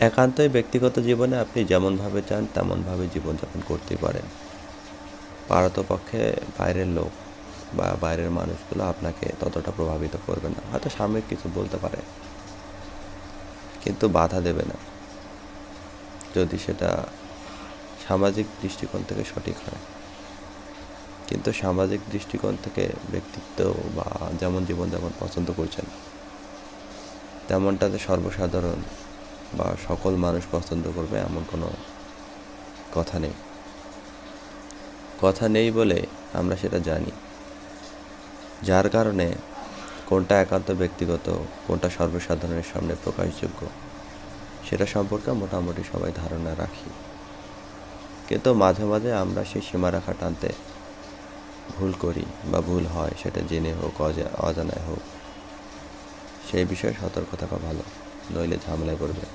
একান্তই ব্যক্তিগত জীবনে আপনি যেমনভাবে চান তেমনভাবে জীবনযাপন করতেই পারেন। পারতপক্ষে বাইরের লোক বা বাইরের মানুষগুলো আপনাকে ততটা প্রভাবিত করবে না। হয়তো সাময়িক কিছু বলতে পারে, কিন্তু বাধা দেবে না। যদি সেটা সামাজিক দৃষ্টিকোণ থেকে সঠিক হয়। কিন্তু সামাজিক দৃষ্টিকোণ থেকে ব্যক্তিত্ব বা যেমন জীবনযাপন পছন্দ করছেন, তেমনটাতে সর্বসাধারণ বা সকল মানুষ পছন্দ করবে এমন কোনো কথা নেই। কথা নেই বলে আমরা সেটা জানি। যার কারণে কোনটা একান্ত ব্যক্তিগত, কোনটা সর্বসাধারণের সামনে প্রকাশযোগ্য, সেটা সম্পর্কে মোটামুটি সবাই ধারণা রাখি। কিন্তু মাঝে মাঝে আমরা সেই সীমারেখা টানতে ভুল করি বা ভুল হয়, সেটা জেনে হোক, অজা- অজানায় হোক, সেই বিষয়ে সতর্ক থাকা ভালো, নইলে ঝামেলায় পড়বে।